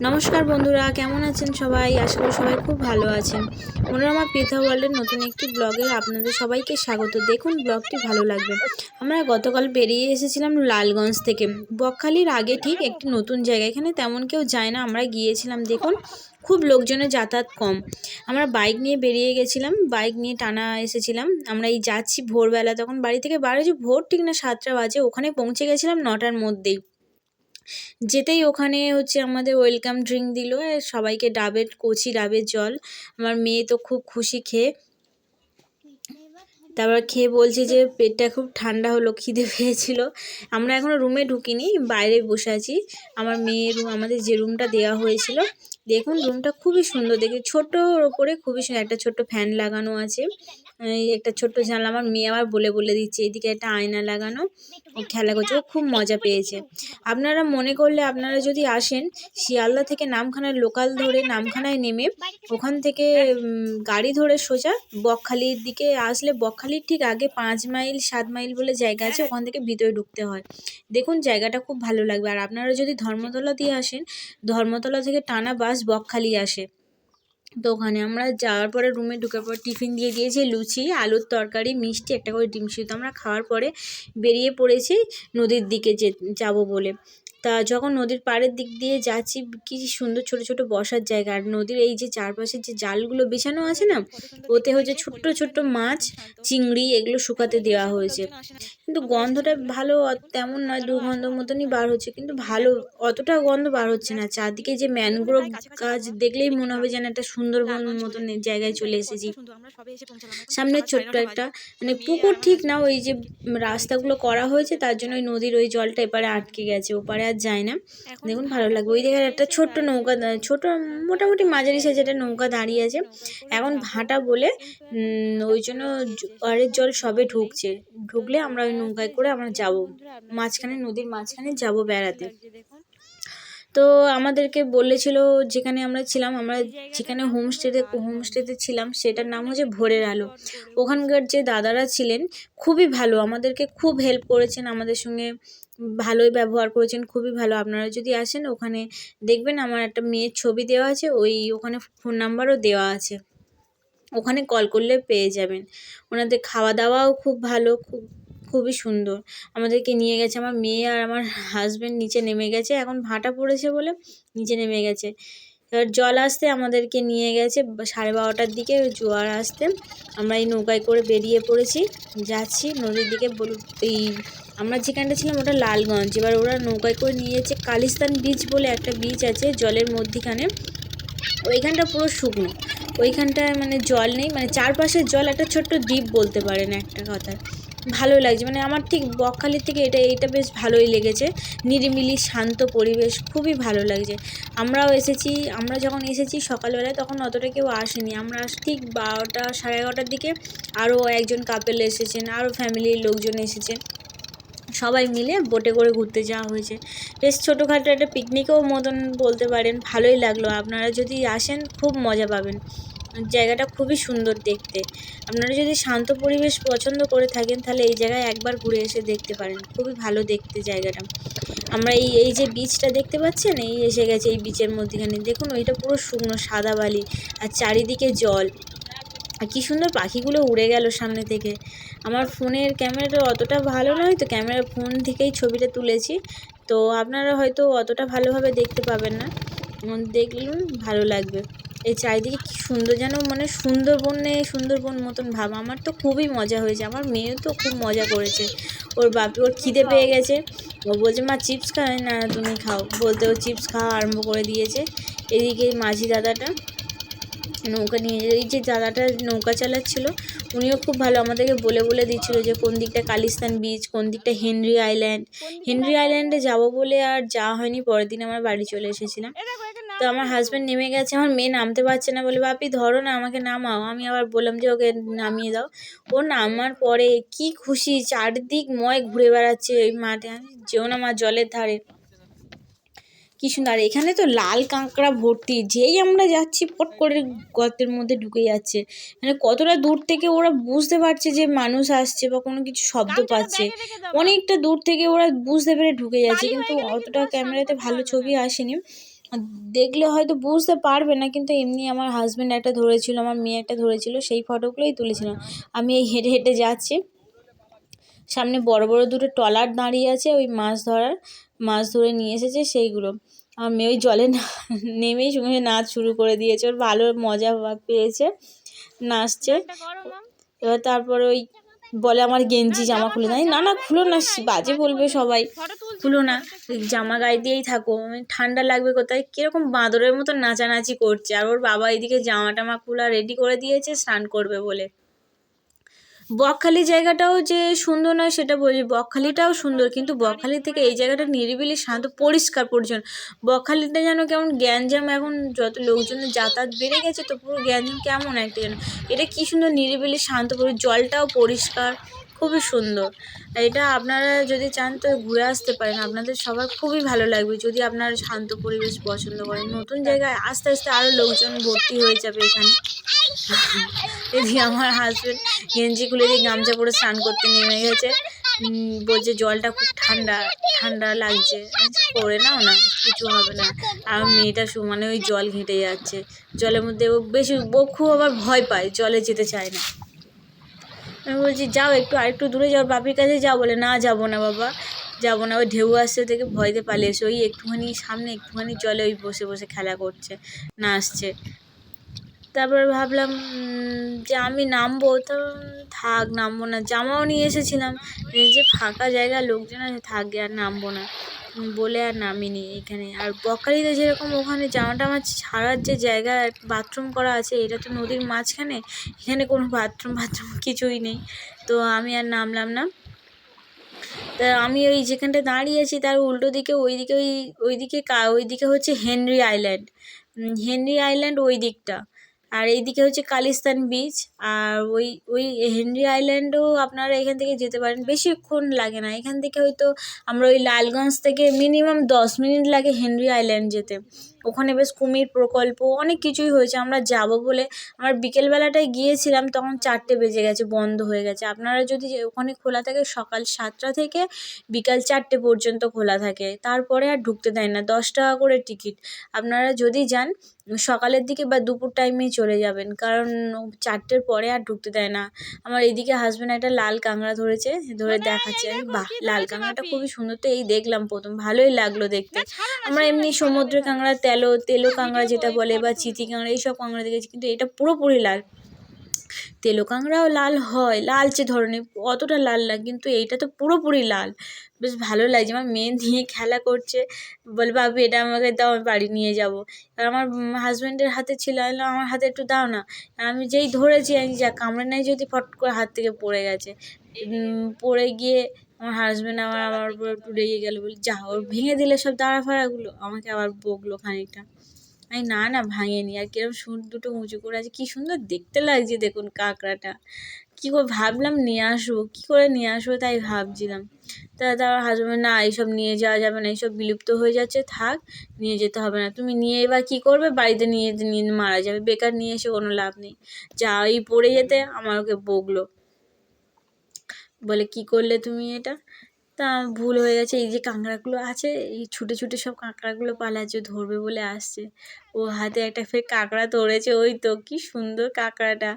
নমস্কার বন্ধুরা, কেমন আছেন সবাই? আশা করি সবাই খুব ভালো আছেন। মনোরমা পৃথা ওয়ার্ল্ডের নতুন একটি ব্লগে আপনাদের সবাইকে স্বাগত। দেখুন, ব্লগটি ভালো লাগবে। আমরা গতকাল বেরিয়ে এসেছিলাম লালগঞ্জ থেকে। বকখালির আগে ঠিক একটি নতুন জায়গা, এখানে তেমন কেউ যায় না, আমরা গিয়েছিলাম, দেখুন, খুব লোকজনের যাতায়াত কম। আমরা বাইক নিয়ে বেরিয়ে গেছিলাম, বাইক নিয়ে টানা এসেছিলাম। আমরা এই যাচ্ছি ভোরবেলা, তখন বাড়ি থেকে বাড়ি যে ভোর ঠিক না সাতটা বাজে, ওখানে পৌঁছে গেছিলাম নটার মধ্যেই। যেতেই ওখানে হচ্ছে আমাদের ওয়েলকাম ড্রিঙ্ক দিল সবাইকে ডাবের, কচি ডাবের জল। আমার মেয়ে তো খুব খুশি খেয়ে। তারপর খেয়ে বলছে যে পেটটা খুব ঠান্ডা হলো, খিদে পেয়েছিল। আমরা এখনও রুমে ঢুকিনি, বাইরে বসে আছি। আমার মেয়ের রুম আমাদের যে রুমটা দেওয়া হয়েছিল, দেখুন রুমটা খুবই সুন্দর, দেখি ছোটোর ওপরে খুবই সুন্দর, একটা ছোট্ট ফ্যান লাগানো আছে। একটা ছোট্ট জানলা আমার মেয়ে আবার বলে বলে দিচ্ছে, এদিকে একটা আয়না লাগানো, ও খেলা করছে, ও খুব মজা পেয়েছে। আপনারা মনে করলে আপনারা যদি আসেন, শিয়ালদা থেকে নামখানার লোকাল ধরে নামখানায় নেমে ওখান থেকে গাড়ি ধরে সোজা বকখালির দিকে আসলে, বকখালির ঠিক আগে পাঁচ মাইল, সাত মাইল বলে জায়গা আছে, ওখান থেকে ভিতরে ঢুকতে হয়। দেখুন জায়গাটা খুব ভালো লাগবে। আর আপনারা যদি ধর্মতলা দিয়ে আসেন, ধর্মতলা থেকে টানা বাস বকখালি আসে। তো ওখানে আমরা যাওয়ার পরে রুমে ঢুকার পর টিফিন দিয়ে দিয়েছি, লুচি, আলুর তরকারি, মিষ্টি, একটা করে ডিম সিদ্ধ। আমরা খাওয়ার পরে বেরিয়ে পড়েছি নদীর দিকে যে, যাব বলে। তা যখন নদীর পাড়ের দিক দিয়ে যাচ্ছি, কি সুন্দর ছোট ছোট বসার জায়গা। আর নদীর এই যে চারপাশের যে জালগুলো বিছানো আছে না, ওতে হচ্ছে ছোট্ট ছোট্ট মাছ, চিংড়ি এগুলো শুকাতে দেওয়া হয়েছে। কিন্তু গন্ধটা ভালো তেমন নয়, দুর্গন্ধ মতনই বার হচ্ছে। কিন্তু ভালো, অতটা গন্ধ বার হচ্ছে না। চারদিকে যে ম্যানগ্রোভ গাছ দেখলেই মনে হবে যেন একটা সুন্দরবন মতন জায়গায় চলে এসেছি। সামনে ছোট্ট একটা মানে পুকুর ঠিক না, ওই যে রাস্তাগুলো করা হয়েছে, তার জন্য ওই নদীর ওই জলটা এপারে আটকে গেছে। ওপারে আর যায় না। দেখুন ভালো লাগবে। ওই জায়গায় একটা ছোট্ট নৌকা ছোট মোটামুটি মাঝারি সাইজের একটা নৌকা দাঁড়িয়ে আছে। এখন ভাটা বলে ওই জন্য জোয়ারের জল সবে ঢুকছে। ঢুকলে আমরা ওই নৌকায় করে আমরা যাব। মাঝখানে নদীর মাঝখানে যাব বেড়াতে। তো আমাদেরকে বলেছিল যেখানে আমরা ছিলাম আমরা যেখানে হোমস্টেতে হোমস্টেতে ছিলাম সেটার নাম হচ্ছে ভোরের আলো। ওখানকার যে দাদারা ছিলেন খুবই ভালো। আমাদেরকে খুব হেল্প করেছেন আমাদের সঙ্গে। ভালোই ব্যবহার করেছেন, খুবই ভালো। আপনারা যদি আসেন, ওখানে দেখবেন আমার একটা মেয়ের ছবি দেওয়া আছে, ওই ওখানে ফোন নাম্বারও দেওয়া আছে। ওখানে কল করলে পেয়ে যাবেন। ওনাদের খাওয়া দাওয়াও খুব ভালো, খুব, খুবই সুন্দর। আমাদেরকে নিয়ে গেছে আমার মেয়ে আর আমার হাজব্যান্ড নিচে নেমে গেছে। এখন ভাটা পড়েছে বলে নিচে নেমে গেছে। এবার জল আসতে আমাদেরকে নিয়ে গেছে সাড়ে বারোটার দিকে জোয়ার আসতে। আমরা এই নৌকায় করে বেরিয়ে পড়েছি। যাচ্ছি নদীর দিকে এই আমরা যেখানটা ছিলাম ওটা লালগঞ্জ। এবার ওরা নৌকায় করে নিয়ে যাচ্ছে কালিস্তান বিচ বলে একটা বিচ আছে জলের মধ্যিখানে। ওইখানটা পুরো শুকনো। ওইখানটায় মানে জল নেই মানে চারপাশের জল একটা ছোট্ট দ্বীপ বলতে পারেন একটা কথায়। ভালো লাগছে। মানে আমার ঠিক বকখালির থেকে এটা, এইটা বেশ ভালোই লেগেছে। নিরিমিলি শান্ত পরিবেশ, খুবই ভালো লাগছে। আমরাও এসেছি, আমরা যখন এসেছি সকালবেলায় তখন অতটা কেউ আসেনি। আমরা ঠিক বারোটা, সাড়ে এগারোটার দিকে আরও একজন কাপেল এসেছেন, আরও ফ্যামিলির লোকজন এসেছেন সবাই মিলে বোটে করে ঘুরতে যাওয়া হয়েছে। বেশ ছোটোখাটো একটা পিকনিকও মতন বলতে পারেন, ভালোই লাগল। আপনারা যদি আসেন, খুব মজা পাবেন। জায়গাটা খুবই সুন্দর দেখতে। আপনারা যদি শান্ত পরিবেশ পছন্দ করে থাকেন, তাহলে এই জায়গায় একবার ঘুরে এসে দেখতে পারেন। খুবই ভালো দেখতে জায়গাটা। আমরা এই এই যে বীজটা দেখতে পাচ্ছেন? এই এসে গেছে এই বীচের মধ্যেখানে। দেখুন, ওইটা পুরো শুকনো, সাদা বালি আর চারিদিকে জল। আর কী সুন্দর পাখিগুলো উড়ে গেল সামনে থেকে। আমার ফোনের ক্যামেরাটা অতটা ভালো নয় তো ক্যামেরা ফোন থেকেই ছবিটা তুলেছি। তো আপনারা হয়তো অতটা ভালোভাবে দেখতে পাবেন না। দেখলুন, ভালো লাগবে। এই চারিদিকে কি সুন্দর যেন মানে সুন্দরবনে সুন্দরবন মতন ভাব। আমার তো খুবই মজা হয়েছে। আমার মেয়েও তো খুব মজা করেছে। ওর বাপি ওর খিদে পেয়ে গেছে। ও বলছে মা চিপস খাবে না তুমি খাও। বলতে ও চিপস খাওয়া আরম্ভ করে দিয়েছে। এদিকে এই মাঝি দাদাটা নৌকা নিয়ে এই যে দাদাটা নৌকা চালাচ্ছিল উনিও খুব ভালো আমাদেরকে বলে বলে দিচ্ছিল যে কোন দিকটা কালিস্তান বিচ কোন দিকটা হেনরি আইল্যান্ড হেনরি আইল্যান্ডে যাব বলে আর যাওয়া হয়নি। পরের দিন আমার বাড়ি চলে এসেছিলাম। তো আমার হাজব্যান্ড নেমে গেছে আমার মেয়ে নামতে পারছে না বলে বাপি ধরো না আমাকে নামাও। আমি আবার বললাম যে ওকে নামিয়ে দাও। ও নামার পরে কি খুশি চারদিক ময় ঘুরে বেড়াচ্ছে ওই মাঠে। আমি যেও না মা জলের ধারে। কি সুন্দর আর এখানে তো লাল কাঁকড়া ভর্তি যেই আমরা যাচ্ছি পট করে গর্তের মধ্যে ঢুকে যাচ্ছে। মানে কতটা দূর থেকে ওরা বুঝতে পারছে যে মানুষ আসছে বা কোনো কিছু শব্দ পাচ্ছে। অনেকটা দূর থেকে ওরা বুঝতে পেরে ঢুকে যাচ্ছে কিন্তু অতটা ক্যামেরাতে ভালো ছবি আসেনি। দেখলে হয়তো বুঝতে পারবে না কিন্তু এমনি আমার হাজব্যান্ড একটা ধরেছিল আমার মেয়ে একটা ধরেছিল সেই ফটোগুলোই তুলেছিলাম। আমি এই হেঁটে হেঁটে যাচ্ছি। সামনে বড় বড় দুটো ট্রলার দাঁড়িয়ে আছে ওই মাছ ধরার মাছ ধরে নিয়ে এসেছে সেইগুলো। আমার মেয়ে ওই জলে না নেমেই সঙ্গে নাচ শুরু করে দিয়েছে ওর ভালো মজা পেয়েছে নাচছে। এবার তারপরে ওই বলে আমার গেঞ্জি জামা খুলে দেয় না না খুলো না বাজে বলবে সবাই। খুলো না জামা গায়ে দিয়েই থাকো। ঠান্ডা লাগবে কোথায়? কীরকম বাঁদরের মতো নাচানাচি করছে। আর ওর বাবা এদিকে জামা টামা খোলা রেডি করে দিয়েছে স্নান করবে বলে। বকখালি জায়গাটাও যে সুন্দর নয় সেটা বলি বকখালিটাও সুন্দর কিন্তু বকখালি থেকে এই জায়গাটা নিরিবিলি শান্ত পরিষ্কার পরিচ্ছন্ন। বকখালিটা যেন কেমন গ্যাঞ্জাম এখন যত লোকজনের যাতায়াত বেড়ে গেছে তো পুরো গ্যাঞ্জাম কেমন একটা যেন। এটা কী সুন্দর নিরিবিলি শান্ত পরি জলটাও পরিষ্কার খুবই সুন্দর। এটা আপনারা যদি চান তো ঘুরে আসতে পারেন। আপনাদের সবার খুবই ভালো লাগবে। যদি আপনারা শান্ত পরিবেশ পছন্দ করেন নতুন জায়গায় আস্তে আস্তে আরও লোকজন ভর্তি হয়ে যাবে এখানে। এদিকে আমার হাজব্যান্ড গেঞ্জি খুলে দিয়ে গামছা পরে স্নান করতে নেমে গেছে। বলছে জলটা খুব ঠান্ডা ঠান্ডা লাগছে। করে নাও না, কিছু হবে না। আর মেয়েটা সমানে ওই জল ঘেঁটে যাচ্ছে। জলের মধ্যে ও বেশি খুব আবার ভয় পায়, জলে যেতে চায় না। আমি বলছি, যাও একটু আরেকটু দূরে যাও, বাপির কাছে যাও। বলে, না, যাব না বাবা, যাব না। ওই ঢেউ আসছে থেকে ভয়তে পালিয়ে এসে, ওই একটুখানি সামনে একটুখানি জলে ওই বসে বসে খেলা করছে, নাচছে। তারপর ভাবলাম যে আমি নামবো, তো থাক, নামবো না। জামাও নিয়ে এসেছিলাম। এই যে ফাঁকা জায়গা লোকজন আছে থাকবে আর নামবো না। বলে আর নামিনি এখানে। আর বকখালিতে যেরকম ওখানে জামা টামা ছাড়ার যে জায়গা, বাথরুম করা আছে, এটা তো নদীর মাঝখানে। এখানে কোনো বাথরুম বাথরুম কিছুই নেই। তো আমি আর নামলাম না। তা আমি ওই যেখানটা দাঁড়িয়ে আছি, তার উল্টো দিকে ওই দিকে ওই ওই দিকে ওই দিকে হচ্ছে হেনরি আইল্যান্ড। হেনরি আইল্যান্ড ওই দিকটা। আর এইদিকে হচ্ছে কালিস্তান বিচ আর ওই ওই হেনরি আইল্যান্ডও আপনারা এখান থেকে যেতে পারেন। বেশিক্ষণ লাগে না। এখান থেকে হয়তো আমরা ওই লালগঞ্জ থেকে মিনিমাম দশ মিনিট লাগে হেনরি আইল্যান্ড যেতে। ওখানে বেশ কুমির প্রকল্প অনেক কিছুই হয়েছে। আমরা যাব বলে আমরা বিকেলবেলাটায় গিয়েছিলাম তখন চারটে বেজে গেছে বন্ধ হয়ে গেছে। আপনারা যদি ওখানে খোলা থাকে সকাল সাতটা থেকে বিকাল চারটে পর্যন্ত খোলা থাকে। তারপরে আর ঢুকতে দেয় না দশ টাকা করে টিকিট। আপনারা যদি যান সকালের দিকে বা দুপুর টাইমে চলে যাবেন কারণ চারটের পরে আর ঢুকতে দেয় না। আমার এদিকে হাজব্যান্ড একটা লাল কাঁকড়া ধরেছে ধরে দেখাচ্ছে। আমি বাহ লাল কাঁকড়াটা খুবই সুন্দর। তো এই দেখলাম প্রথম ভালোই লাগল দেখতে। আমরা এমনি সমুদ্রের কাঁকড়া তেলো তেলো কাঁকড়া যেটা বলে বা চিতি কাঁকড়া এইসব কাঁকড়া দেখেছি কিন্তু এটা পুরোপুরি লাল। তেলো কাঁকড়াও লাল হয় লালচে ধরনের অতটা লাল না কিন্তু এইটা তো পুরোপুরি লাল। বেশ ভালো লাগছে আমার মেয়ে নিয়ে খেলা করছে বলে বাবু এটা আমাকে দাও আমি বাড়ি নিয়ে যাব। আর আমার হাজব্যান্ডের হাতে ছিল আমি আমার হাতে একটু দাও না। আমি যেই ধরেছি আমি যা কামড়ে নাই যদি ফট করে হাত থেকে পড়ে গেছে। পড়ে গিয়ে আমার হাজব্যান্ড আমার আমার উপর একটু রেগে গেলো বলি যা, ওর ভেঙে দিলে সব দাঁড়া ফাড়াগুলো আমাকে আবার বকলো খানিকটা। আমি, না না, ভাঙেনি। আর কিরম সুর দুটো উঁচু করে আছে, কী সুন্দর দেখতে লাগছে দেখুন কাঁকড়াটা। কী করে ভাবলাম, নিয়ে আসব, কী করে নিয়ে আসব তাই ভাবছিলাম। তা তার হাজব্যান্ড না, এইসব নিয়ে যাওয়া যাবে না, এইসব বিলুপ্ত হয়ে যাচ্ছে, থাক, নিয়ে যেতে হবে না। তুমি নিয়ে এবার কী করবে? বাড়িতে নিয়ে নিয়ে মারা যাবে, বেকার নিয়ে এসে কোনো লাভ নেই। যা এই পড়ে যেতে। আমার ওকে বকলো। বলে কি করলে তুমি এটা? তা ভুল হয়ে গেছে। এই যে কাঁকড়াগুলো আছে এই ছুটে ছুটে সব কাঁকড়াগুলো পালাচ্ছে ধরবে বলে আসছে। ও হাতে একটা ফের কাঁকড়া ধরেছে ওই তো কি সুন্দর কাঁকড়াটা।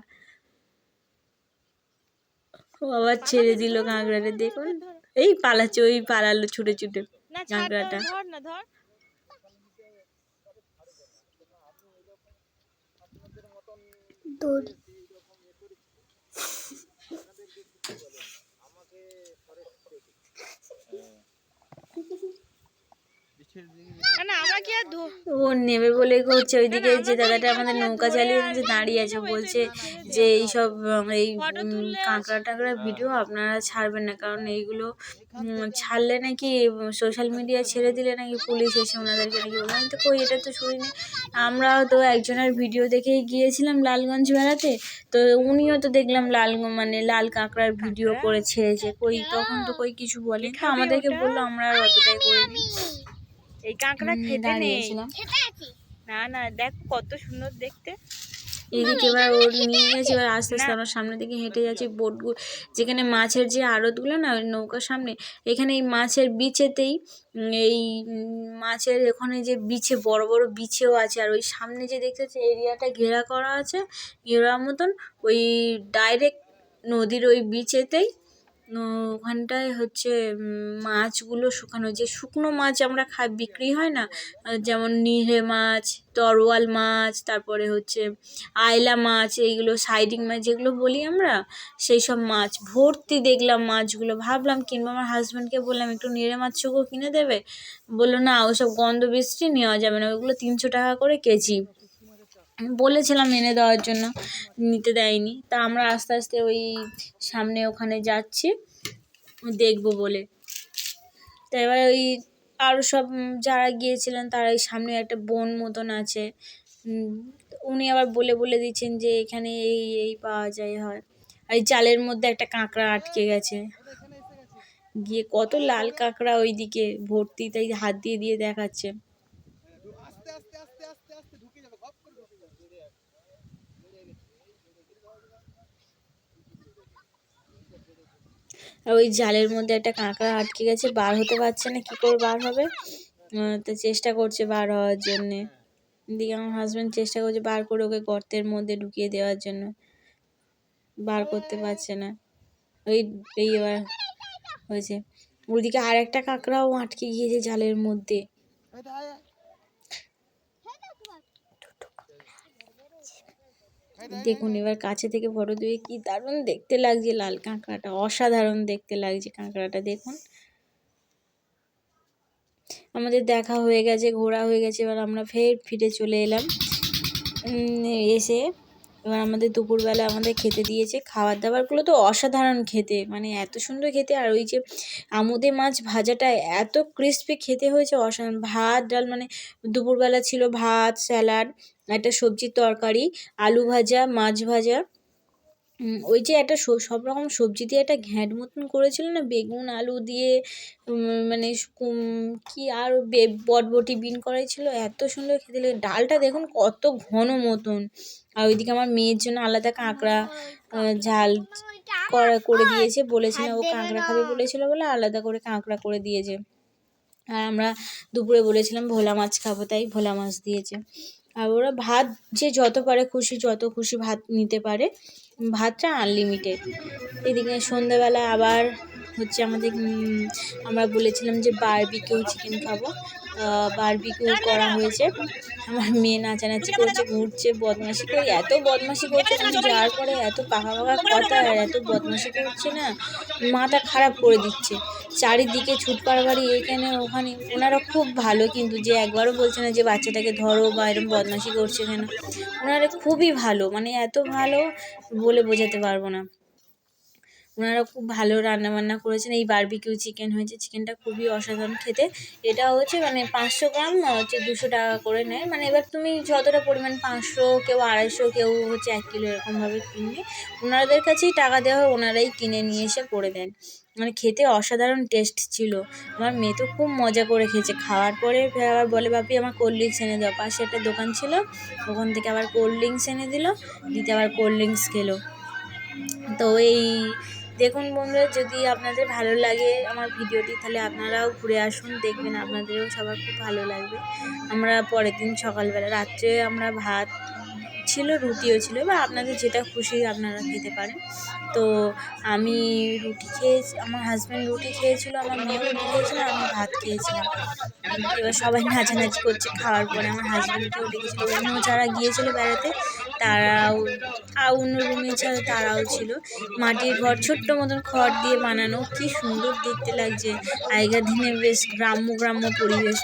ও আবার ছেড়ে দিল কাঁকড়াটা দেখুন। এই পালাচ্ছে ওই পালালো ছুটে ছুটে কাঁকড়াটা। ধর না ধর না না আমাকে আর ধো ও নেবে বলে করছে ওইদিকে যে দাদাটা আমাদের নৌকা চালিয়ে যে দাঁড়িয়ে আছে বলছে যে এইসব এই কাঁকড়া টাকড়া ভিডিও আপনারা ছাড়বেন না কারণ এইগুলো ছাড়লে নাকি সোশ্যাল মিডিয়া ছেড়ে দিলে নাকি পুলিশ এসে ওনাদেরকে নাকি আমি তো কই এটা তো শুনিনি। আমরা তো একজনের ভিডিও দেখেই গিয়েছিলাম লালগঞ্জ বেড়াতে তো উনিও তো দেখলাম লাল মানে লাল কাঁকড়ার ভিডিও করে ছেড়েছে। কই তখন তো কই কিছু বলে আমাদেরকে বলল আমরা আর অতটাই করিনি। এই কাঁকড়া খেতে নেই। না না দেখ কত সুন্দর দেখতে। এদিকে এবার ওর নিয়ে গেছে এবার আস্তে আস্তে আমরা সামনের দিকে হেঁটে যাচ্ছি বোটগুলো। যেখানে মাছের যে আড়তগুলো না ওই নৌকার সামনে এখানে এই মাছের বিচেতেই এই মাছের ওখানে যে বিছে বড় বড় বিছেও আছে। আর ওই সামনে যে দেখতে পাচ্ছি এরিয়াটা ঘেরা করা আছে ঘেরার মতন ওই ডাইরেক্ট নদীর ওই বিচেতেই ওখানটায় হচ্ছে মাছগুলো শুকানো, যে শুকনো মাছ আমরা খাই বিক্রি হয় না যেমন নিহে মাছ, তরোয়াল মাছ, তারপরে হচ্ছে আয়লা মাছ, এইগুলো সাইডিং মাছ যেগুলো বলি আমরা সেই সব মাছ, ভর্তি দেখলাম মাছগুলো, ভাবলাম কিংবা আমার হাজব্যান্ডকে বললাম, একটু নিরে মাছ শুকো কিনে দেবে? বলল, না, ওসব গন্ধ বৃষ্টি নেওয়া যাবে না, ওগুলো তিনশো টাকা করে কেজি। বলেছিলাম এনে দেওয়ার জন্য, নিতে দেয়নি। তা আমরা আস্তে আস্তে ওই সামনে ওখানে যাচ্ছি, দেখব বলে। তা এবার ওই আরও সব যারা গিয়েছিলেন তারা এই সামনে একটা বন মতন আছে। উনি আবার বলে বলে দিচ্ছেন যে এখানে এই এই পাওয়া যায় হয়। আর এই চালের মধ্যে একটা কাঁকড়া আটকে গেছে। গিয়ে কত লাল কাঁকড়া ওইদিকে ভর্তি, তাই হাত দিয়ে দিয়ে দেখাচ্ছে। ওই জালের মধ্যে একটা কাঁকড়া আটকে গেছে, বার হতে পারছে না, কী করে বার হবে? তো চেষ্টা করছে বার হওয়ার জন্যে। এদিকে আমার হাজব্যান্ড চেষ্টা করছে বার করে ওকে গর্তের মধ্যে ঢুকিয়ে দেওয়ার জন্য। বার করতে পারছে না। ওই, এই এবার হয়েছে। ওইদিকে আর একটা কাঁকড়াও আটকে গিয়েছে জালের মধ্যে। দেখুন, এবার কাছে থেকে ফটো দিয়ে কি দারুণ দেখতে লাগছে, লাল কাঁকড়াটা, অসাধারণ দেখতে লাগছে কাঁকড়াটা, দেখুন। আমাদের দেখা হয়ে গেছে, ঘোরা হয়ে গেছে, এবার আমরা ফের ফিরে চলে এলাম। এসে এবার আমাদের দুপুরবেলা আমাদের খেতে দিয়েছে খাবার দাবারগুলো তো অসাধারণ খেতে মানে এত সুন্দর খেতে। আর ওই যে আমুদে মাছ ভাজাটা এত ক্রিস্পি খেতে হয়েছে, অসাধারণ। ভাত, ডাল মানে দুপুরবেলা ছিল ভাত, স্যালাড, একটা সবজির তরকারি, আলু ভাজা, মাছ ভাজা। ওই যে একটা সব রকম সবজি দিয়ে একটা ঘ্যাঁট মতন করেছিল না, বেগুন, আলু দিয়ে মানে কি আর বটবটি বিন করাই ছিল, এত সুন্দর খেতে লাগে, ডালটা দেখুন কত ঘন মতন। আর ওইদিকে আমার মেয়ের জন্য আলাদা কাঁকড়া ঝাল করা করে দিয়েছে। বলেছিল ও কাঁকড়া খাবে বলেছিল বলে আলাদা করে কাঁকড়া করে দিয়েছে। আর আমরা দুপুরে বলেছিলাম ভোলা মাছ খাব, তাই ভোলা মাছ দিয়েছে। আর ওরা ভাত যে যত পারে খুশি, যত খুশি ভাত নিতে পারে, ভাতটা আনলিমিটেড এদিকে সন্ধ্যাবেলা আবার হচ্ছে আমাদের আমরা বলেছিলাম যে বারবিকিউ চিকেন খাব। বারবিকিউ করা হয়েছে। আমার মেয়ে নাচানাচি করছে, ঘুরছে, বদমাশি করে। এত বদমাশি করছে যাওয়ার পরে এত পাকা পাকা কথা আর এত বদমাশি করছে না, মাথা খারাপ করে দিচ্ছে। চারিদিকে ছুট পাড়াবাড়ি এখানে, ওখানে। ওনারা খুব ভালো কিন্তু, যে একবারও বলছে না যে বাচ্চাটাকে ধরো বা এরকম বদমাশি করছে কেন। ওনারা খুবই ভালো মানে এত ভালো বলে বোঝাতে পারব না। ওনারা খুব ভালো রান্না বান্না করেছেন। এই বারবিকিউ চিকেন হয়েছে। চিকেনটা খুবই অসাধারণ খেতে। এটা হচ্ছে মানে পাঁচশো গ্রাম হচ্ছে দুশো টাকা করে নেয়। মানে এবার তুমি যতটা পরিমাণ পাঁচশো, কেউ আড়াইশো, কেউ হচ্ছে এক কিলো এরকমভাবে কিনবে। ওনাদের কাছেই টাকা দেওয়া হয়, ওনারাই কিনে নিয়ে এসে করে দেন। মানে খেতে অসাধারণ টেস্ট ছিল। আমার মেয়ে তো খুব মজা করে খেয়েছে। খাওয়ার পরে আবার বলে, বাপি, আমার কোল্ড ড্রিঙ্কস এনে দাও। পাশে একটা দোকান ছিল। ওখান থেকে আবার কোল্ড ড্রিঙ্কস এনে দিল। দিতে আবার কোল্ড ড্রিঙ্কস খেলো। তো এই দেখুন বন্ধুরা, যদি আপনাদের ভালো লাগে আমার ভিডিওটি, তাহলে আপনারাও ঘুরে আসুন, দেখবেন আপনাদেরও সবার খুব ভালো লাগবে। আমরা পরের দিন সকালবেলা, রাত্রে আমরা ভাত ছিল, রুটিও ছিল, এবার আপনাদের যেটা খুশি আপনারা খেতে পারেন। তো আমি রুটি খেয়ে আমার হাজব্যান্ড রুটি খেয়েছিল, আমার মেয়েও রুটি খেয়েছিল আমি ভাত খেয়েছিলাম। এবার সবাই নাচানাচি করছে, খাওয়ার পরে আমার হাজব্যান্ডকেও ডেকেছিল। অন্য যারা গিয়েছিল বেড়াতে, তারাও, আর অন্য রুমে ছাড়া তারাও ছিল। মাটির ঘর, ছোট্ট মতন খড় দিয়ে বানানো, কি সুন্দর দেখতে লাগছে। আগেকার দিনে বেশ গ্রাম্য গ্রাম্য পরিবেশ।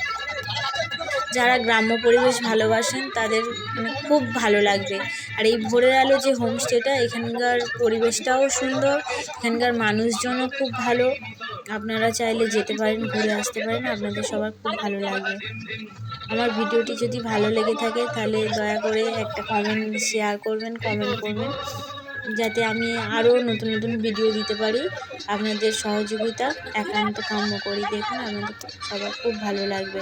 যারা গ্রাম্য পরিবেশ ভালোবাসেন, তাদের মানে খুব ভালো লাগবে। আর এই ভোরের আলো যে হোমস্টেটা, এখানকার পরিবেশটাও সুন্দর, এখানকার মানুষজনও খুব ভালো। আপনারা চাইলে যেতে পারেন, ঘুরে আসতে পারেন, আপনাদের সবার খুব ভালো লাগবে। আমার ভিডিওটি যদি ভালো লেগে থাকে, তাহলে দয়া করে একটা কমেন্ট শেয়ার করবেন কমেন্ট করবেন, যাতে আমি আরও নতুন নতুন ভিডিও দিতে পারি। আপনাদের সহযোগিতা, একান্ত কাম্য করি। দেখুন আপনাদের সবার খুব ভালো লাগবে।